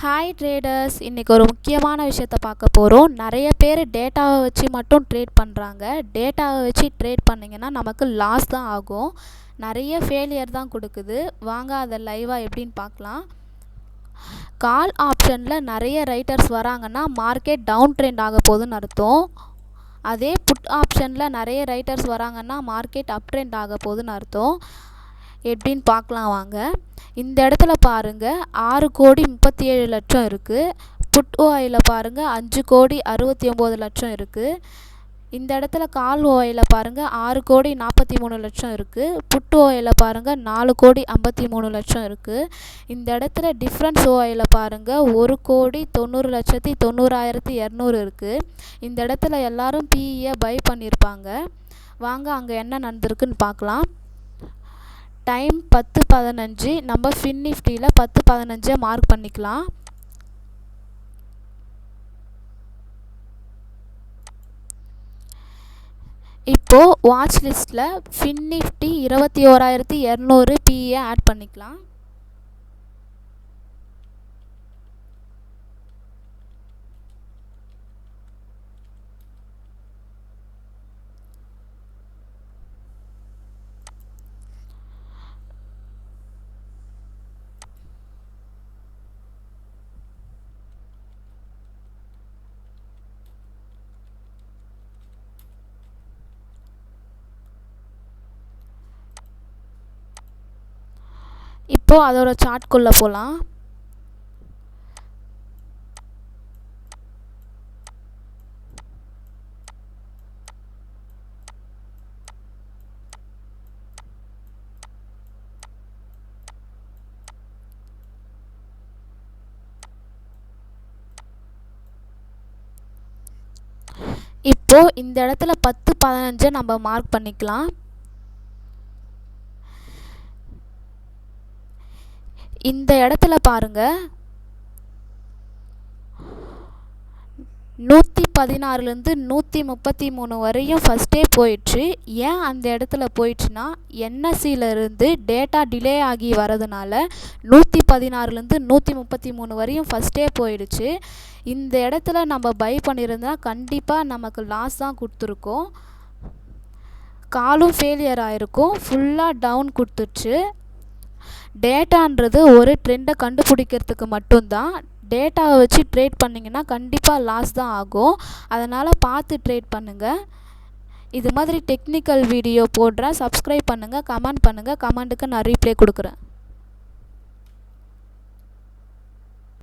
Hi traders இன்றைக்கி ஒரு முக்கியமான விஷயத்த பார்க்க போகிறோம் நிறைய பேர் டேட்டாவை வச்சு மட்டும் ட்ரேட் பண்ணுறாங்க டேட்டாவை வச்சு ட்ரேட் பண்ணிங்கன்னா நமக்கு லாஸ் தான் ஆகும். நிறைய ஃபெயிலியர் தான் கொடுக்குது. வாங்க அதை லைவாக எப்படின்னு பார்க்கலாம். கால் ஆப்ஷனில் நிறைய ரைட்டர்ஸ் வராங்கன்னா மார்க்கெட் டவுன் ட்ரெண்ட் ஆக போகுதுன்னு அர்த்தம். அதே புட் ஆப்ஷனில் நிறைய ரைட்டர்ஸ் வராங்கன்னா மார்க்கெட் அப் ட்ரெண்ட் ஆக போகுதுன்னு அர்த்தம். எப்படின்னு பார்க்கலாம் வாங்க. இந்த இடத்துல பாருங்கள் ஆறு கோடி முப்பத்தி ஏழு லட்சம் இருக்குது புட் ஓயில் பாருங்கள் அஞ்சு கோடி அறுபத்தி ஒம்பது லட்சம் இருக்குது இந்த இடத்துல கால் ஓயில் பாருங்கள் ஆறு கோடி நாற்பத்தி மூணு லட்சம் இருக்குது புட்டு ஓயில் பாருங்கள் நாலு கோடி ஐம்பத்தி மூணு லட்சம் இருக்குது இந்த இடத்துல டிஃப்ரென்ஸ் ஓயில் பாருங்கள் ஒரு கோடி தொண்ணூறு லட்சத்தி தொண்ணூறாயிரத்தி இரநூறு இருக்குது இந்த இடத்துல எல்லாரும் பிஇயை பை பண்ணியிருப்பாங்க வாங்க அங்கே என்ன நடந்திருக்குன்னு பார்க்கலாம். டைம் பத்து பதினஞ்சு. நம்ம ஃபின் நிஃப்டியில் பத்து பதினஞ்சை மார்க் பண்ணிக்கலாம். இப்போது வாட்ச் லிஸ்ட்டில் ஃபின் நிஃப்டி இருபத்தி ஓராயிரத்தி இரநூறு பிஏ ஆட் பண்ணிக்கலாம். இப்போது அதோட சார்ட்குள்ளே போகலாம் இப்போது இந்த இடத்துல பத்து பதினஞ்சை நம்ம மார்க் பண்ணிக்கலாம். இந்த இடத்துல பாருங்க. நூற்றி பதினாறுலேருந்து நூற்றி முப்பத்தி மூணு வரையும் ஃபஸ்ட்டே போயிடுச்சு. ஏன் அந்த இடத்துல போயிடுச்சுன்னா என்எஸ்சியிலேருந்து டேட்டா டிலே ஆகி வரதுனால நூற்றி பதினாறுலேருந்து நூற்றி முப்பத்தி மூணு வரையும் ஃபஸ்ட்டே போயிடுச்சு. இந்த இடத்துல நம்ம பை பண்ணியிருந்தா கண்டிப்பாக நமக்கு லாஸ் தான் கொடுத்துருக்கோம். காலும் ஃபெயிலியர் ஆகிருக்கும் ஃபுல்லாக டவுன் கொடுத்துருச்சு. டேட்டான்றது ஒரு ட்ரெண்டை கண்டுபிடிக்கிறதுக்கு மட்டும்தான். டேட்டாவை வச்சு ட்ரேட் பண்ணிங்கன்னா கண்டிப்பாக லாஸ் தான் ஆகும். அதனால் பார்த்து ட்ரேட் பண்ணுங்கள் இது மாதிரி டெக்னிக்கல் வீடியோ போடுறேன். சப்ஸ்கிரைப் பண்ணுங்கள் கமெண்ட் பண்ணுங்கள் கமெண்ட்டுக்கு நான் ரீப்ளே கொடுக்குறேன்.